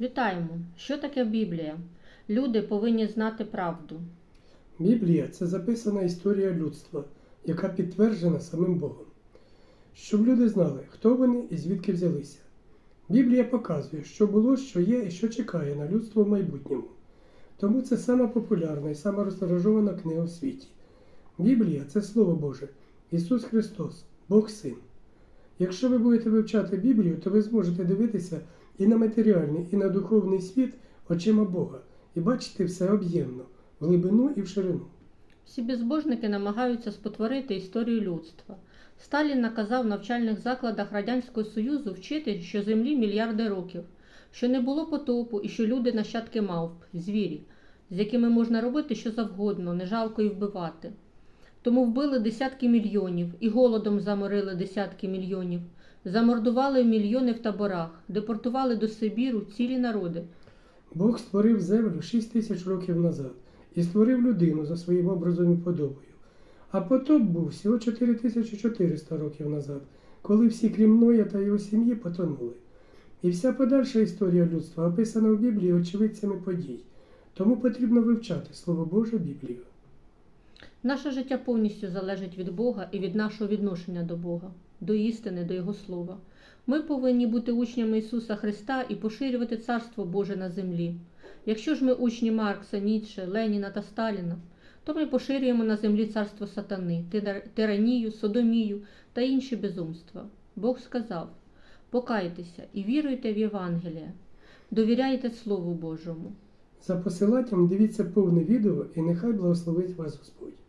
Вітаємо! Що таке Біблія? Люди повинні знати правду. Біблія це записана історія людства, яка підтверджена самим Богом. Щоб люди знали, хто вони і звідки взялися. Біблія показує, що було, що є і що чекає на людство в майбутньому. Тому це сама популярна і сама розтиражована книга у світі. Біблія це Слово Боже, Ісус Христос, Бог Син. Якщо ви будете вивчати Біблію, то ви зможете дивитися і на матеріальний, і на духовний світ очима Бога, і бачити все об'ємно, в глибину і в ширину. Всі безбожники намагаються спотворити історію людства. Сталін наказав навчальних закладах Радянського Союзу вчити, що землі мільярди років, що не було потопу і що люди нащадки мавп, звірі, з якими можна робити що завгодно, не жалко і вбивати. Тому вбили десятки мільйонів і голодом заморили десятки мільйонів, замордували мільйони в таборах, депортували до Сибіру цілі народи. Бог створив землю 6 тисяч років назад і створив людину за своїм образом і подобою. А потоп був всього 4400 років назад, коли всі, крім Ноя та його сім'ї, потонули. І вся подальша історія людства описана в Біблії очевидцями подій. Тому потрібно вивчати Слово Боже Біблію. Наше життя повністю залежить від Бога і від нашого відношення до Бога, до істини, до Його слова. Ми повинні бути учнями Ісуса Христа і поширювати Царство Боже на землі. Якщо ж ми учні Маркса, Ніцше, Леніна та Сталіна, то ми поширюємо на землі царство сатани, тиранію, содомію та інші безумства. Бог сказав: покайтеся і віруйте в Євангеліє, довіряйте Слову Божому. За посиланням дивіться повне відео і нехай благословить вас Господь.